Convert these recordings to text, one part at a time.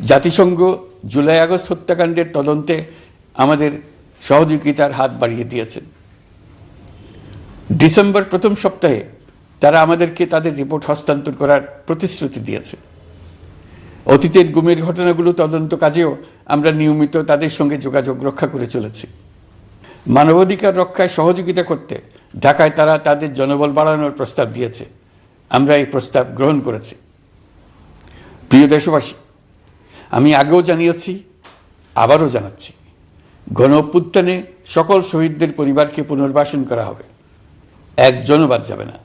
জাতিসংঘ July August হত্যাকাণ্ডের তদন্তে আমাদের সহযোগিতার হাত বাড়িয়ে দিয়েছেন ডিসেম্বর প্রথম সপ্তাহে তারা আমাদেরকে তাদের রিপোর্ট হস্তান্তর করার প্রতিশ্রুতি দিয়েছে। অতীতের গুমের ঘটনাগুলো তদন্ত কাজেও আমরা নিয়মিত তাদের সঙ্গে যোগাযোগ রক্ষা করে চলেছি। মানবাধিকার রক্ষায় সহযোগিতা করতে ঢাকায় তারা তাদের জনবল বাড়ানোর প্রস্তাব দিয়েছে। আমরা এই প্রস্তাব গ্রহণ করেছি। প্রিয় দেশবাসী আমি আগেও জানিয়েছি, আবারও জানাচ্ছি। গণ অভ্যুত্থানে সকল শহীদদের পরিবারকে পুনর্বাসন করা হবে। একজনও বাদ যাবে না।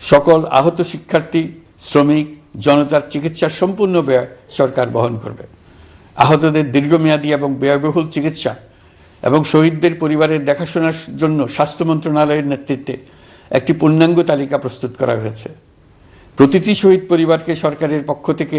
সকল আহত শিক্ষার্থী, শ্রমিক, জনতার চিকিৎসার সম্পূর্ণ ব্যয় সরকার বহন করবে। আহতদের দীর্ঘমেয়াদী এবং ব্যয়বহুল চিকিৎসা এবং শহীদদের পরিবারের দেখাশোনার জন্য স্বাস্থ্য মন্ত্রণালয়ের নেতৃত্বে একটি পূর্ণাঙ্গ তালিকা প্রস্তুত করা হয়েছে। প্রতিটি শহীদ পরিবারকে সরকারের পক্ষ থেকে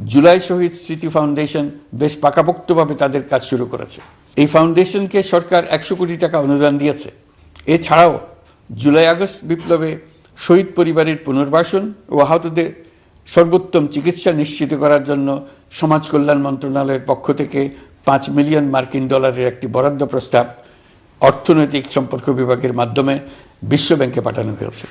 জুলাই শহীদ স্মৃতি ফাউন্ডেশন বেশ পাকাপোক্তভাবে তাদের কাজ শুরু করেছে। এই ফাউন্ডেশনকে সরকার একশো কোটি টাকা অনুদান দিয়েছে। এছাড়াও জুলাই আগস্ট বিপ্লবে শহীদ পরিবারের পুনর্বাসন ও আহতদের সর্বোত্তম চিকিৎসা নিশ্চিত করার জন্য সমাজ কল্যাণ মন্ত্রণালয়ের পক্ষ থেকে পাঁচ মিলিয়ন মার্কিন ডলারের একটি বরাদ্দ প্রস্তাব অর্থনৈতিক সম্পর্ক বিভাগের মাধ্যমে বিশ্বব্যাংকে পাঠানো হয়েছে।